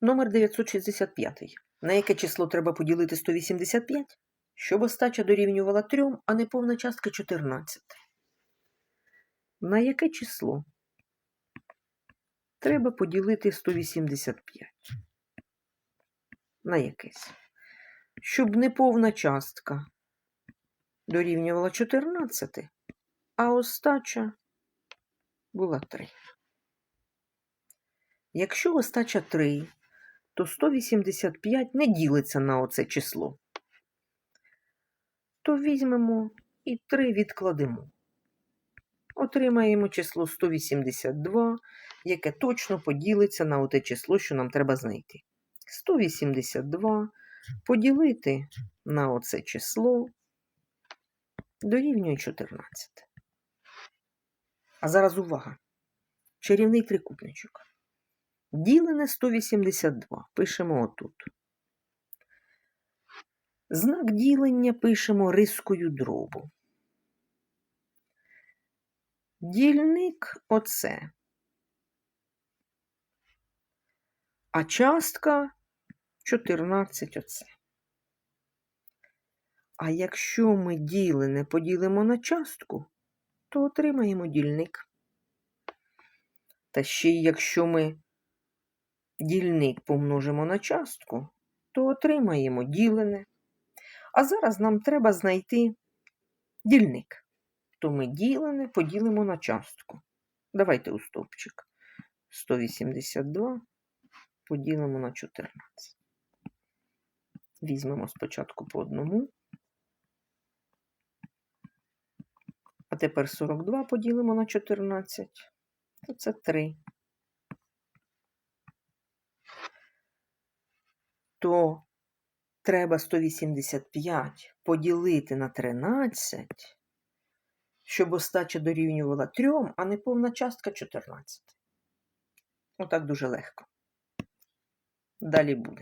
Номер 965. На яке число треба поділити 185, щоб остача дорівнювала 3, а не повна частка 14? На яке число треба поділити 185? На якесь? Щоб неповна частка дорівнювала 14, а остача була 3. Якщо остача 3, то 185 не ділиться на оце число. То візьмемо і 3 відкладемо. Отримаємо число 182, яке точно поділиться на оте число, що нам треба знайти. 182 поділити на оце число дорівнює 14. А зараз увага. Чарівний трикутничок. Ділене 182 пишемо отут. Знак ділення пишемо рискою дробу. Дільник оце. А частка 14 оце. А якщо ми ділене поділимо на частку, то отримаємо дільник. Та ще й якщо ми дільник помножимо на частку, то отримаємо ділене. А зараз нам треба знайти дільник. То ми ділене поділимо на частку. Давайте у стовпчик. 182 поділимо на 14. Візьмемо спочатку по одному. А тепер 42 поділимо на 14. То це 3. То треба 185 поділити на 13, щоб остача дорівнювала 3, а не повна частка 14. Отак дуже легко. Далі буде.